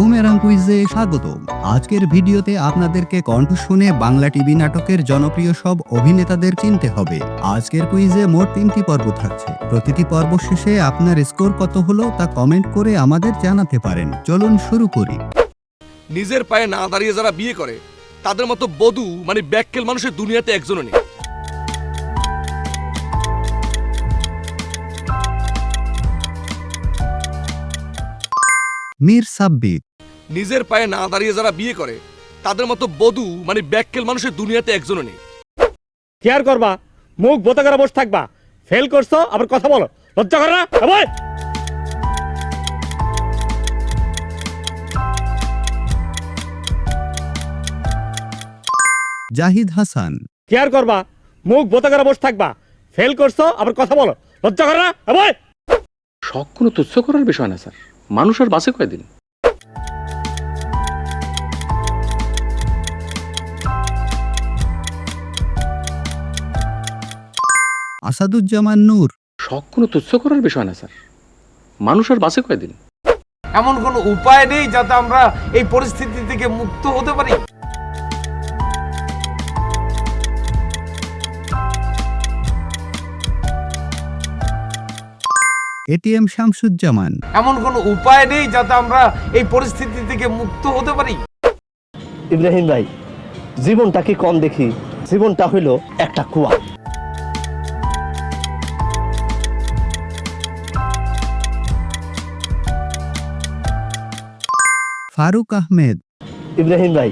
Boomerang কুইজে স্বাগত আজকের ভিডিওতে আপনাদেরকে কণ্ঠ শুনে বাংলা টিভি নাটকের জনপ্রিয় সব অভিনেতাদের চিনতে হবে। আজকের কুইজে মোট তিনটি পর্ব থাকছে। প্রতিটি পর্ব শেষে আপনার স্কোর কত হলো তা কমেন্ট করে আমাদের জানাতে পারেন। চলুন শুরু করি। নিজের পায়ে না দাঁড়িয়ে যারা বিয়ে করে তাদের মতো বধূ মানে ব্যাককেল মানুষের দুনিয়াতে একজনও নেই। মীর সাব্বির নিজের পায়ে না দাঁড়িয়ে যারা বিয়ে করে তাদের মতো বধূ মানে ব্যাককেল মানুষের দুনিয়াতে একজনও নেই। কেয়ার করবা? মুখ বোতা করে বসে থাকবা। ফেল করছ আবার কথা বলো। লজ্জা করে না? জাহিদ হাসান। কেয়ার করবা? মুখ বোতা করে বসে থাকবা। ফেল করছ আবার কথা বলো। লজ্জা করে না? বল। শখ কোনো তুচ্ছ করার বিষয় না স্যার। মানুষ আর বাঁচে কয়দিন? আসাদুজ্জামান নূর। শখ কোনো তুচ্ছ করার বিষয় না স্যার। মানুষ আর বাঁচে কয়দিন? এমন কোনো উপায় নেই যাতে আমরা এই পরিস্থিতি থেকে মুক্ত হতে পারি। এটিএম শামসুজ্জামান। এমন কোনো উপায় নেই যাতে আমরা এই পরিস্থিতি থেকে মুক্ত হতে পারি। ইব্রাহিম ভাই জীবনটা কি কম দেখি? জীবনটা হইল একটা কুয়া। ফারুক আহমেদ। ইব্রাহিম ভাই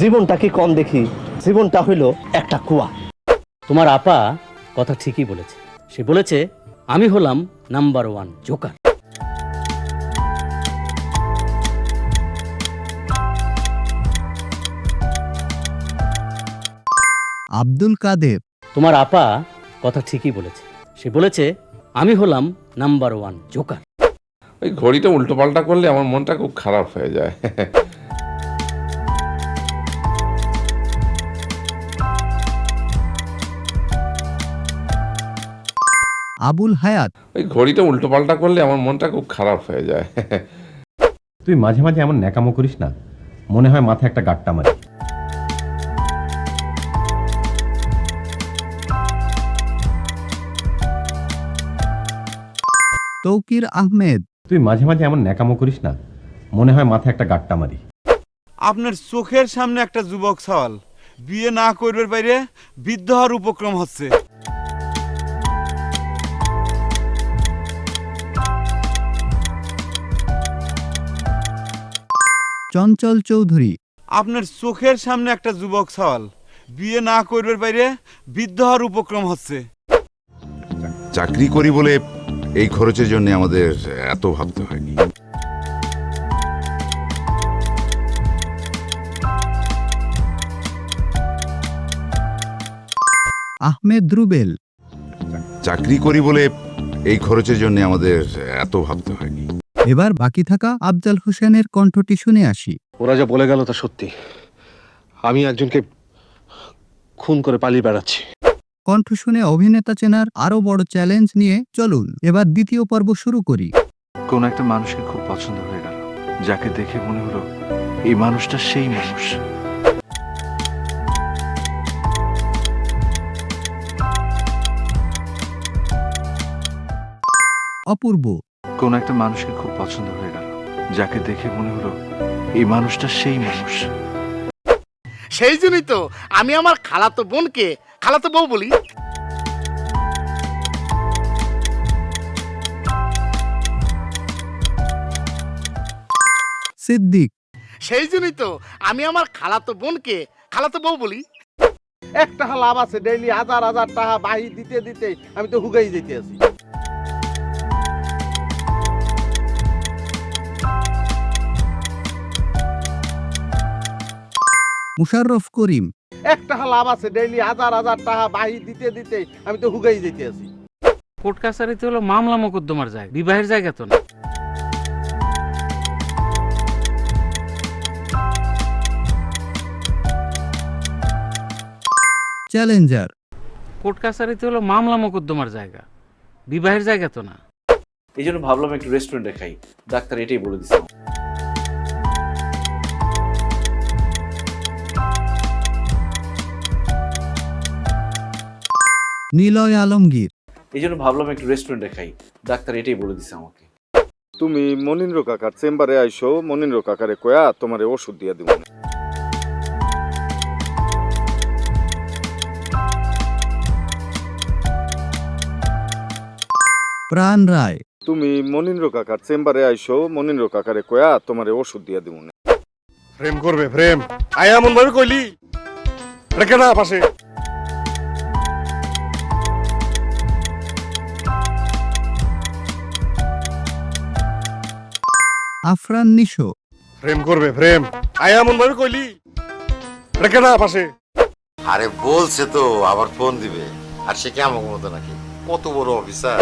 জীবনটা কি কম দেখি? জীবনটা হইল একটা কুয়া। তোমার আপা কথা ঠিকই বলেছে। সে বলেছে আমি হলাম number one joker. Abdul Kader. তোমার আপা কথা ঠিকই বলেছে। সে বলেছে আমি হলাম নাম্বার ওয়ান জোকার। ওই ঘড়িটা উল্টো পাল্টা করলে আমার মনটা খুব খারাপ হয়ে যায়। আবুল হায়াত। ওই ঘড়িটা উল্টো পাল্টা করলে আমার মনটা খুব খারাপ হয়ে যায়। তুই মাঝে মাঝে এমন ন্যাকামো করিস না মনে হয় মাথায় একটা গাট্টা মারি। তৌকির আহমেদ। তুই মাঝে মাঝে এমন ন্যাকামো করিস না। মনে হয় মাথায় একটা গাট্টা মারি। আপনার চোখের সামনে একটা যুবক সওয়াল। বিয়ে না করবার বাইরে বৃদ্ধ হওয়ার উপক্রম হচ্ছে। চঞ্চল চৌধুরী। আপনার চোখের সামনে একটা যুবক সওয়াল। বিয়ে না করবার বাইরে বৃদ্ধ হওয়ার উপক্রম হচ্ছে। চাকরি করি বলে এই খরচের জন্য আমাদের এত ভাবতে হয়নি। আহমেদ রুবেল। চাকরি করি বলে এই খরচের জন্য আমাদের এত ভাবতে হয়নি। এবার বাকি থাকা আফজাল হোসেনের কণ্ঠটি শুনে আসি। ওরা যা বলে গেল তা সত্যি। আমি একজনকে খুন করে পালিয়ে বেড়াচ্ছি। কণ্ঠ শুনে অভিনেতা চেনার আরও বড় চ্যালেঞ্জ নিয়ে চলুন এবার দ্বিতীয় পর্ব শুরু করি। কোন একটা মানুষকে খুব পছন্দ হয়ে গেল যাকে দেখে মনে হলো এই মানুষটা সেই মানুষ। অপূর্ব। কোন একটা মানুষকে খুব পছন্দ হয়ে গেল যাকে দেখে মনে হলো এই মানুষটা সেই মানুষ। সেই জন্যই তো আমি আমার খালাতো বোনকে খালাতো বউ বলি। সিদ্দিক। সেই জন্যই তো আমি আমার খালাতো বোনকে খালাতো বউ বলি। একটা লাভ আছে ডেইলি হাজার হাজার টাকা বাহি দিতে দিতে আমি তো হুগাই যেতে আছি। মুশাররফ করিম একটা লাভ আছে ডেইলি হাজার হাজার টাকা বাহি দিতে দিতে আমি তো হুগাই যেতে আছি। কোর্ট কাছারিতে হলো মামলা মোকদ্দমার জায়গা বিবাহের জায়গা তো না। চ্যালেঞ্জার কোর্ট কাছারিতে হলো মামলা মোকদ্দমার জায়গা বিবাহের জায়গা তো না। এই জন্য ভাবলাম একটু রেস্টুরেন্টে খাই। ডাক্তার এটাই বলে দিচ্ছে নিলয় আলমগীর। এই জন্য ভাবলাম একটু রেস্টুরেন্টে খাই। ডাক্তার এটাই বলে দিছে আমাকে। তুমি মনিন্দ্র কাকার চেম্বারে আইসো মনিন্দ্র কাকারে কয়া তোমারে ওষুধ দিয়া দিব প্রাণ রায়। তুমি মনিন্দ্র কাকার চেম্বারে আইসো মনিন্দ্র কাকারে কয়া তোমারে ওষুধ দিয়া দিব প্রেম করবে প্রেম। আয় এমন ভাবে কইলি? রেখে না পাশে। আফরান নিশো। প্রেম করবে প্রেম। আয় এমন ভাবে কইলি। রেখে না পাশে? আরে বলছে তো আবার ফোন দিবে। আর সে কেমন মতো নাকি? কত বড় অফিসার।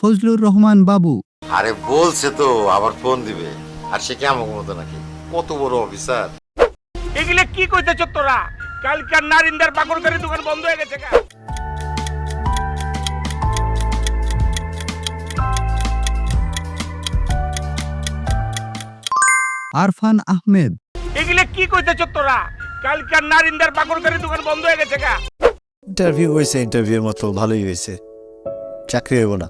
ফজলুর রহমান বাবু। আরে বলছে তো আবার ফোন দিবে। আর সে কেমন মতো নাকি? কত বড় অফিসার। এগুলো কি কইতেছ তোরা? কালকার নারিন্দার পাকড়কারি দোকান বন্ধ হয়ে গেছে গা। আরফান আহমেদ। এগুলো কি কইতেছ তোরা? কালকার নারিন্দার পাকড়কারি দোকান বন্ধ হয়ে গেছে কা ইন্টারভিউ হয়েছে ইন্টারভিউর মতো ভালোই হয়েছে। চাকরি হইব না।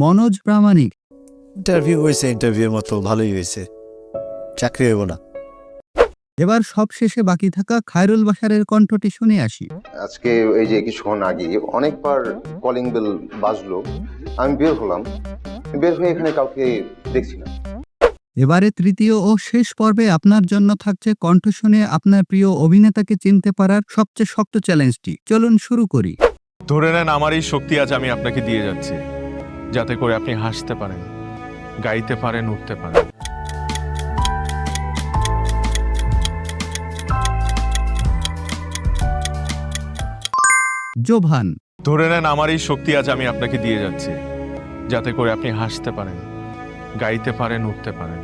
মনোজ প্রামাণিক। ইন্টারভিউ হয়েছে ইন্টারভিউর মতো ভালোই হয়েছে। চাকরি হইব না। এবার সবশেষে বাকি থাকা খায়রুল বাসারের কণ্ঠটি শুনে আসি। আজকে এই যে কিছুক্ষণ আগে অনেকবার কলিং বেল বাজলো। আমি বের হলাম। বের হয়ে এখানে কাউকে দেখছি না। এবারে তৃতীয় ও শেষ পর্বে আপনার জন্য থাকছে কণ্ঠ শুনে আপনার প্রিয় অভিনেতাকে চিনতে পারার সবচেয়ে শক্ত চ্যালেঞ্জটি চলুন শুরু করি। ধরে নেন আমার এই শক্তি আজ আমি আপনাকে দিয়ে যাচ্ছি। যাতে করে আপনি হাসতে পারেন গাইতে পারেন উঠতে পারেন। জোভান। ধরে নেন আমার এই শক্তি আজ আমি আপনাকে দিয়ে যাচ্ছি যাতে করে আপনি হাসতে পারেন গাইতে পারেন উঠতে পারেন।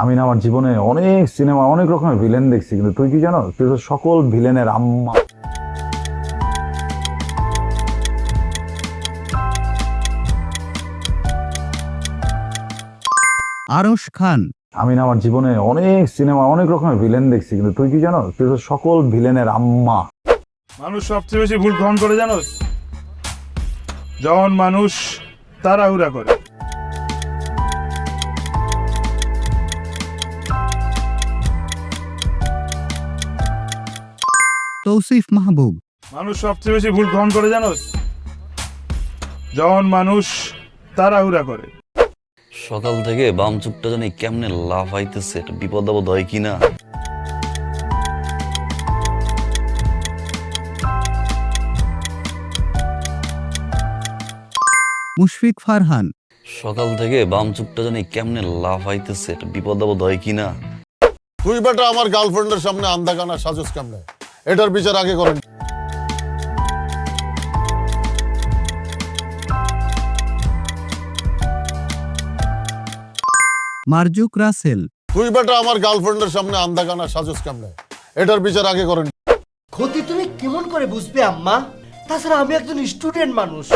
আমি না আমার জীবনে অনেক সিনেমা অনেক রকমের ভিলেন দেখছি কিন্তু তুই কি জানো? তুই তো সকল ভিলেনের আম্মা। আরশ খান। আমি না আমার জীবনে অনেক সিনেমা অনেক রকমের ভিলেন দেখছি কিন্তু তুই কি জানো তুই তো সকল ভিলেনের আম্মা। মানুষ সবচেয়ে বেশি ভুল গ্রহণ করে জানোস? যখন মানুষ তাড়াহুড়া করে। তৌসিফ মাহবুব। মানুষ সবচেয়ে বেশি ভুল গ্রহণ করে জানোস? যখন মানুষ তাড়াহুড়া করে। সকাল থেকে বাম চুপটা জানি কেমনে লাভ আইতেছে একটা বিপদ আপদ হয় কিনা? মুশফিক ফারহান। সকাল থেকে বাম চুপটা জানি কেমনে লাভ আইতেছে একটা বিপদ আপদ হয় কিনা? তুই বেটা আমার গার্লফ্রেন্ডের সামনে আন্দাগানা সাজস কেমনে? এটার বিচার আগে করেন। মারজুক রাসেল। তুই বেটা আমার গার্লফ্রেন্ডের সামনে আন্দাগানা সাজস কেমনে? এটার বিচার আগে করেন। ক্ষতি তুমি কেমন করে বুঝবে আম্মা? তাছাড়া আমি একজন স্টুডেন্ট মানুষ।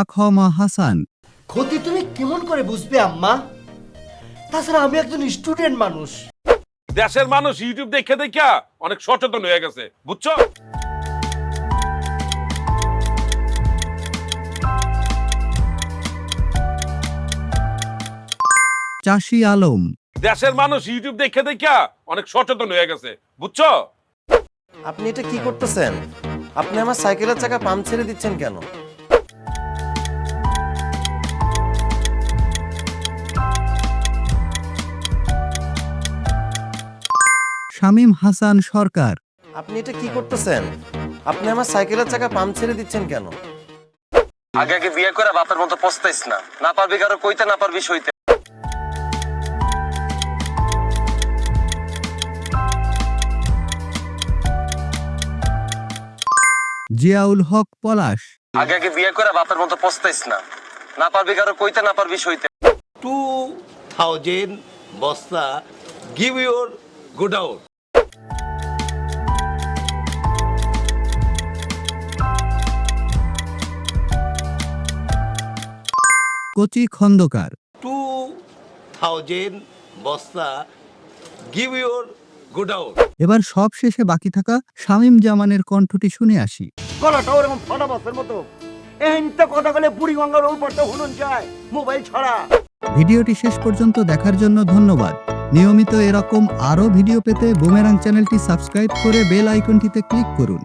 আখমা হাসান। ক্ষতি তুমি কেমন করে বুঝবে আম্মা? তাছাড়া আমি একজন স্টুডেন্ট মানুষ। দেশের মানুষ ইউটিউব দেখে দেখা অনেক সচেতন হয়ে গেছে বুঝছ? চাষি আলম। দেশের মানুষ ইউটিউব দেখে দেখা অনেক সচেতন হয়ে গেছে বুঝছ? আপনি এটা কি করতেছেন? আপনি আমার সাইকেলের চাকা পাম্প ছেড়ে দিচ্ছেন কেন? শামীম হাসান সরকার। আপনি এটা কি করতেছেন? আপনি আমার সাইকেলের চাকা পাম্প ছেড়ে দিচ্ছেন কেন? আগে আগে বিয়ে করে বাপের মতো পস্তাইস না। না পারবি কারও কইতে না পারবি সইতে। জিয়াউল হক পলাশ। আগে আগে বিয়ে করে বাপের মতো পস্তাইস না। না পারবি কারও কইতে না পারবি সইতে। টু থাউজেন্ড বস্তা give your good out Kochi Khondokar. Two thousand বস্তা গিভ ইউর গুড আউট এবার সব শেষে বাকি থাকা শামীম জামানের কণ্ঠটি শুনে আসি। গলাটা এরকম ফাটা বাসের মতো। এহিনতে কথা বলে বুড়ি গঙ্গার ওই পড়তে হুনুন যায়, মোবাইল ছাড়া। ভিডিওটি শেষ পর্যন্ত দেখার জন্য ধন্যবাদ। নিয়মিত এরকম আরও ভিডিও পেতে বুমেরাং চ্যানেলটি সাবস্ক্রাইব করে বেল আইকনটিতে ক্লিক করুন।